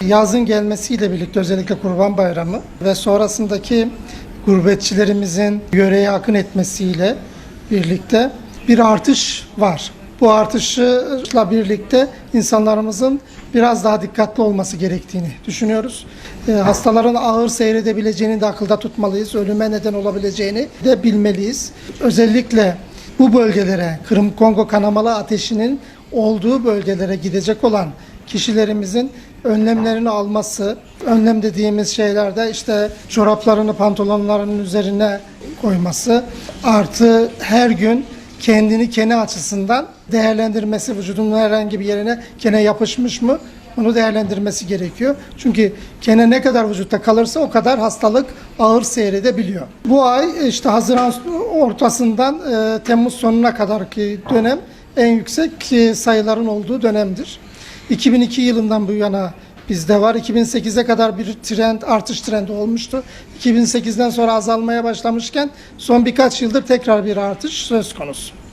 Yazın gelmesiyle birlikte özellikle Kurban Bayramı ve sonrasındaki gurbetçilerimizin yöreye akın etmesiyle birlikte bir artış var. Bu artışla birlikte insanlarımızın biraz daha dikkatli olması gerektiğini düşünüyoruz. Ee, hastaların ağır seyredebileceğini de akılda tutmalıyız. Ölüme neden olabileceğini de bilmeliyiz. Özellikle bu bölgelere Kırım Kongo kanamalı ateşinin olduğu bölgelere gidecek olan kişilerimizin önlemlerini alması, önlem dediğimiz şeylerde işte çoraplarını pantolonlarının üzerine koyması, artı her gün kendini kene açısından değerlendirmesi, vücudunun herhangi bir yerine kene yapışmış mı bunu değerlendirmesi gerekiyor. Çünkü kene ne kadar vücutta kalırsa o kadar hastalık ağır seyredebiliyor. Bu ay işte Haziran ortasından e, Temmuz sonuna kadarki dönem en yüksek e, sayıların olduğu dönemdir. 2002 yılından bu yana bizde var. 2008'e kadar bir trend, artış trendi olmuştu. 2008'den sonra azalmaya başlamışken son birkaç yıldır tekrar bir artış söz konusu.